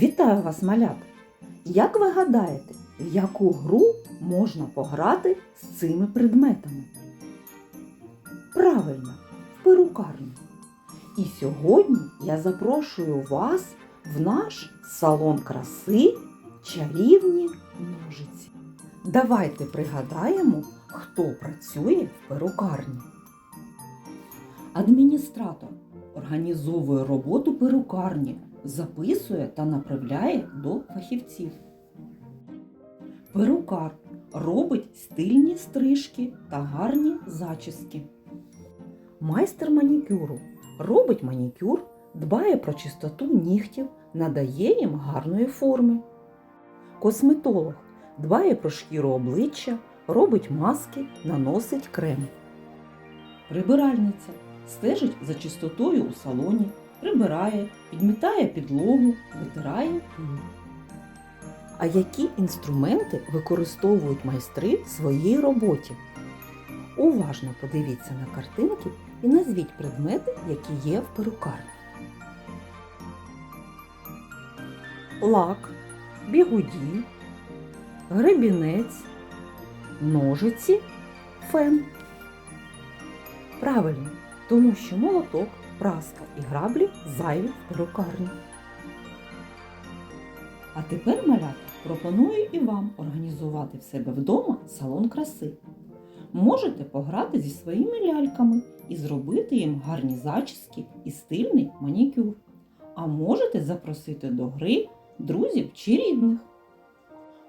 Вітаю вас, малят! Як ви гадаєте, в яку гру можна пограти з цими предметами? Правильно, в перукарню. І сьогодні я запрошую вас в наш салон краси чарівні ножиці. Давайте пригадаємо, хто працює в перукарні. Адміністратор організовує роботу перукарні, записує та направляє до фахівців. Перукар робить стильні стрижки та гарні зачіски. Майстер манікюру робить манікюр, дбає про чистоту нігтів, надає їм гарної форми. Косметолог дбає про шкіру обличчя, робить маски, наносить крем. Прибиральниця стежить за чистотою у салоні, прибирає, підмітає підлогу, витирає пил. А які інструменти використовують майстри в своїй роботі? Уважно подивіться на картинки і назвіть предмети, які є в перукарні. Лак, бігуді, гребінець, ножиці, фен. Правильно, тому що молоток, праска і граблі зайві в перукарні. А тепер, малята, пропоную і вам організувати в себе вдома салон краси. Можете пограти зі своїми ляльками і зробити їм гарні зачіски і стильний манікюр. А можете запросити до гри друзів чи рідних.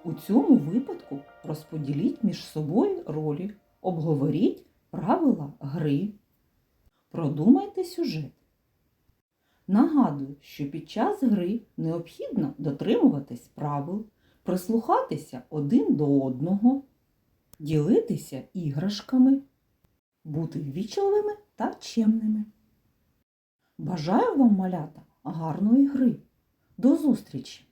У цьому випадку розподіліть між собою ролі, обговоріть правила гри. Продумайте сюжет. Нагадую, що під час гри необхідно дотримуватись правил, прислухатися один до одного, ділитися іграшками, бути ввічливими та чемними. Бажаю вам, малята, гарної гри. До зустрічі!